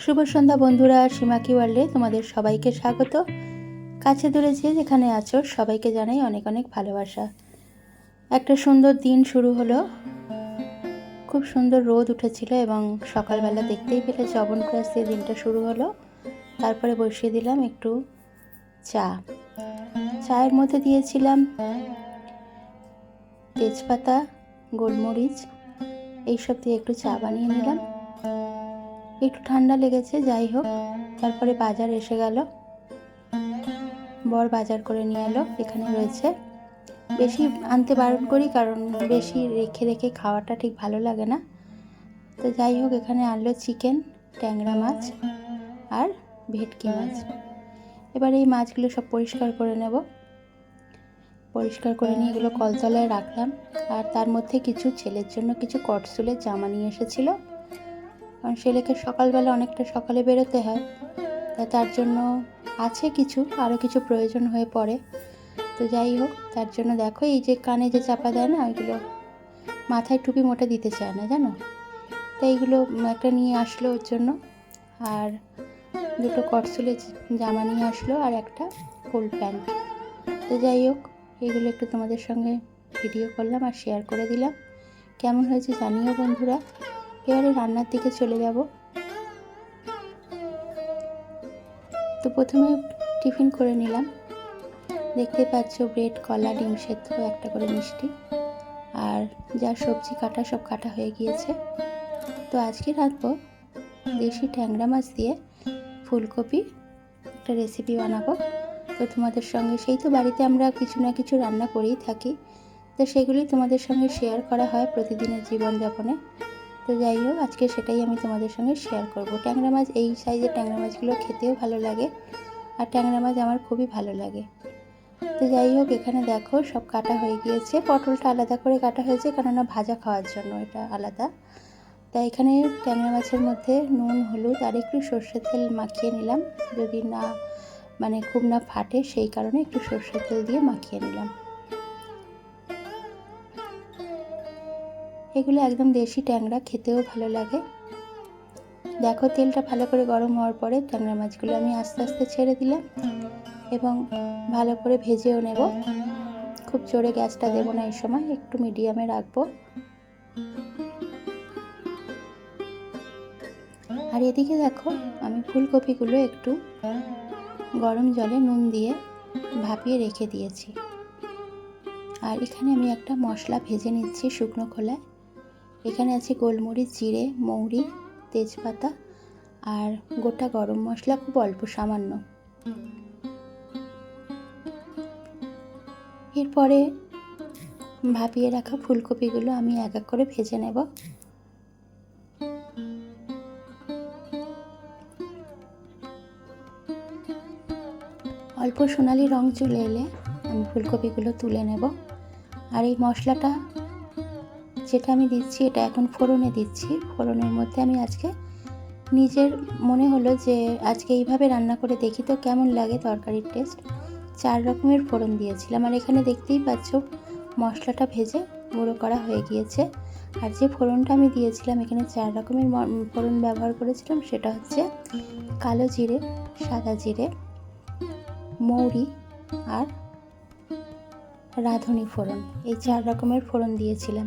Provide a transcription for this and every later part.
শুভ সন্ধ্যা বন্ধুরা সীমাকি ওয়ার্ল্ডে তোমাদের সবাইকে স্বাগত। কাছে দূরে যে যেখানে আছো, সবাইকে জানাই অনেক অনেক ভালোবাসা। একটা সুন্দর দিন শুরু হলো। খুব সুন্দর রোদ উঠেছিল এবং সকালবেলা দেখতেই পেলে জবন ক্রাস দিয়ে দিনটা শুরু হলো। তারপরে বসিয়ে দিলাম একটু চা। চায়ের মধ্যে দিয়েছিলাম তেজপাতা, গোলমরিচ, এইসব দিয়ে একটু চা বানিয়ে নিলাম। একটু ঠান্ডা লেগেছে, যাই হোক। তারপরে বাজার এসে গেল। বর বাজার করে নিয়ে এলো, এখানে রয়েছে। বেশি আনতে বারণ করি, কারণ বেশি রেখে রেখে খাওয়াটা ঠিক ভালো লাগে না। তো যাই হোক, এখানে আনলো চিকেন, ট্যাংরা মাছ আর ভেটকি মাছ। এবার এই মাছগুলো সব পরিষ্কার করে নেব। পরিষ্কার করে নিয়ে এগুলো কলতলায় রাখলাম। আর তার মধ্যে কিছু ছেলের জন্য কিছু কটসুলের জামা নিয়ে এসেছিল। কারণ ছেলেকে সকালবেলা অনেকটা সকালে বেরোতে হয়। তা তার জন্য আছে কিছু আরও কিছু প্রয়োজন হয়ে পড়ে। তো যাই হোক, তার জন্য দেখো এই যে কানে যে চাপা দেয় না ওইগুলো মাথায় টুপি মোটে দিতে চায় না, জানো? তো এইগুলো একটা নিয়ে আসলো ওর জন্য। আর দুটো কটসুলে জামা নিয়ে আসলো আর একটা ফুল প্যান্ট। তো যাই হোক এইগুলো একটু তোমাদের সঙ্গে ভিডিও করলাম আর শেয়ার করে দিলাম। কেমন হয়েছে জানিও বন্ধুরা। এবারে রান্নার দিকে চলে যাব। তো প্রথমে টিফিন করে নিলাম। দেখতে পাচ্ছ ব্রেড, কলা, ডিম সেদ্ধ, একটা করে মিষ্টি। আর যা সবজি কাটা, সব কাটা হয়ে গিয়েছে। তো আজকে রাখব দেশি ট্যাংরা মাছ দিয়ে ফুলকপি, একটা রেসিপি বানাবো। তো তোমাদের সঙ্গে সেই তো বাড়িতে আমরা কিছু না কিছু রান্না করেই থাকি। তো সেগুলি তোমাদের সঙ্গে শেয়ার করা হয় প্রতিদিনের জীবনযাপনে। তো যাই হোক, আজকে সেটাই আমি তোমাদের সঙ্গে শেয়ার করব। ট্যাংরা মাছ, এই সাইজের ট্যাংরা মাছগুলো খেতেও ভালো লাগে আর ট্যাংরা মাছ আমার খুবই ভালো লাগে। তো যাই হোক, এখানে দেখো সব কাটা হয়ে গিয়েছে। পটলটা আলাদা করে কাটা হয়েছে, কেননা ভাজা খাওয়ার জন্য এটা আলাদা। তাই এখানে ট্যাংরা মাছের মধ্যে নুন, হলুদ আর একটু সর্ষের তেল মাখিয়ে নিলাম। যদি না মানে খুব না ফাটে, সেই কারণে একটু সর্ষের তেল দিয়ে মাখিয়ে নিলাম। এগুলো একদম দেশি ট্যাংরা, খেতেও ভালো লাগে। দেখো, তেলটা ভালো করে গরম হওয়ার পরে ট্যাংরা মাছগুলো আমি আস্তে আস্তে ছেড়ে দিলাম এবং ভালো করে ভেজেও নেব। খুব জোরে গ্যাসটা দেবো না এই সময়, একটু মিডিয়ামে রাখব। আর এদিকে দেখো, আমি ফুলকপিগুলো একটু গরম জলে নুন দিয়ে ভাপিয়ে রেখে দিয়েছি। আর এখানে আমি একটা মশলা ভেজে নিচ্ছি শুকনো খোলায়। এখানে আছে গোলমরিচ, জিরে, মৌরি, তেজপাতা আর গোটা গরম মশলা, খুব অল্প, সামান্য। এরপরে ভাপিয়ে রাখা ফুলকপিগুলো আমি এক এক করে ভেজে নেব। অল্প সোনালি রং চলে এলে আমি ফুলকপিগুলো তুলে নেব। আর এই মশলাটা যেটা আমি দিচ্ছি, এটা এখন ফোড়নে দিচ্ছি। ফোড়নের মধ্যে আমি আজকে নিজের মনে হলো যে, আজকে এইভাবে রান্না করে দেখি তো কেমন লাগে তরকারির টেস্ট। চার রকমের ফোড়ন দিয়েছিলাম। আর এখানে দেখতেই পাচ্ছ, মশলাটা ভেজে গুঁড়ো করা হয়ে গিয়েছে। আর যে ফোড়নটা আমি দিয়েছিলাম, এখানে চার রকমের ফোড়ন ব্যবহার করেছিলাম। সেটা হচ্ছে কালো জিরে, সাদা জিরে, মৌরি আর রাঁধুনি ফোড়ন। এই চার রকমের ফোড়ন দিয়েছিলাম।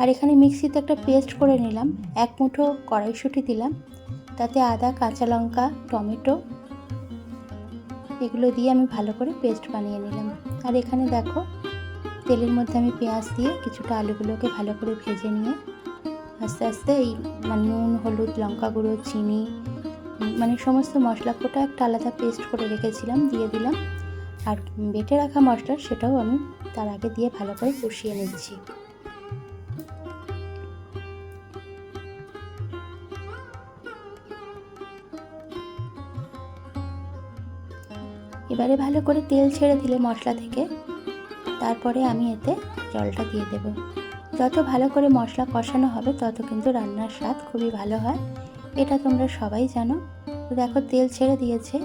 আর এখানে মিক্সিতে একটা পেস্ট করে নিলাম। এক মুঠো কড়াইশুঁটি দিলাম। তাতে আদা, কাঁচা লঙ্কা, টমেটো এগুলো দিয়ে আমি ভালো করে পেস্ট বানিয়ে নিলাম। আর এখানে দেখো, তেলের মধ্যে আমি পেঁয়াজ দিয়ে কিছুটা আলুগুলোকে ভালো করে ভেজে নিয়ে আস্তে আস্তে এই মানে নুন, হলুদ, লঙ্কা গুঁড়ো, চিনি মানে সমস্ত মশলা কোটা একটা আলাদা পেস্ট করে রেখেছিলাম, দিয়ে দিলাম। আর বেটে রাখা মশলা সেটাও আমি তার আগে দিয়ে ভালো করে কষিয়ে নিচ্ছি। এবারে ভালো করে তেল ছেড়ে দিলে মশলা থেকে। তারপরে আমি এতে জলটা দিয়ে দেব। যত ভালো করে মশলা কষানো হবে, তত কিন্তু রান্নার স্বাদ খুবই ভালো হয়। এটা তোমরা সবাই জানো। তো দেখো, তেল ছেড়ে দিয়েছে।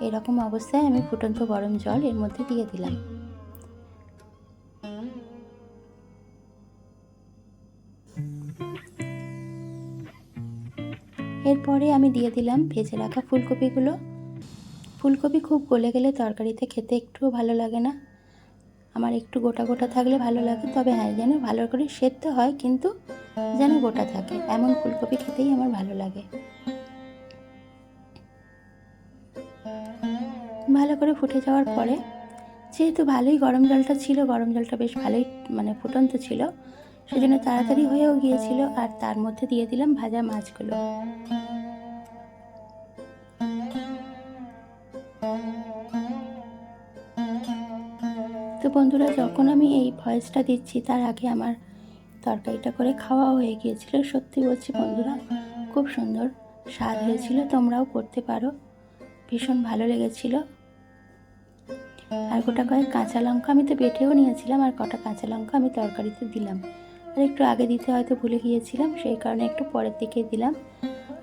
এরকম অবস্থায় আমি ফুটন্ত গরম জল এর মধ্যে দিয়ে দিলাম। এরপরে আমি দিয়ে দিলাম ভেজে রাখা ফুলকপিগুলো। ফুলকপি খুব গলে গেলে তরকারিতে খেতে একটুও ভালো লাগে না। আমার একটু গোটা গোটা থাকলে ভালো লাগে, তবে হ্যাঁ যেন ভালো করে সেদ্ধ হয় কিন্তু যেন গোটা থাকে, এমন ফুলকপি খেতেই আমার ভালো লাগে। ভালো করে ফুটে যাওয়ার পরে, যেহেতু ভালোই গরম জলটা ছিল, গরম জলটা বেশ ভালোই মানে ফুটন্ত ছিল, সেজন্য তাড়াতাড়ি হয়েও গিয়েছিল, আর তার মধ্যে দিয়ে দিলাম ভাজা মাছগুলো। বন্ধুরা, যখন আমি এই ভয়েসটা দিচ্ছি, তার আগে আমার তরকারিটা করে খাওয়া হয়ে গিয়েছিল। সত্যি বলছি বন্ধুরা, খুব সুন্দর স্বাদ হয়েছিল, তোমরাও করতে পারো। ভীষণ ভালো লেগেছিল। আর গোটা কয়েক কাঁচা লঙ্কা আমি তো বেটেও নিয়েছিলাম, আর কটা কাঁচা লঙ্কা আমি তরকারিতে দিলাম। আর একটু আগে দিতে হয়তো ভুলে গিয়েছিলাম, সেই কারণে একটু পরের দিকে দিলাম।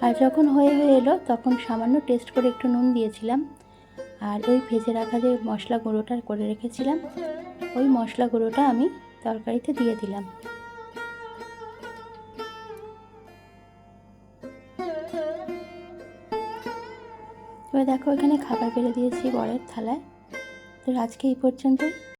আর যখন হয়ে হয়ে এলো, তখন সামান্য টেস্ট করে একটু নুন দিয়েছিলাম। আর ওই ভেজে রাখা যে মশলা গুঁড়োটা করে রেখেছিলাম, ওই মশলা গুঁড়োটা আমি তরকারিতে দিয়ে দিলাম। এবার দেখো এখানে খাবার বেড়ে দিয়েছি বরের থালায়। তো আজকে এই পর্যন্তই।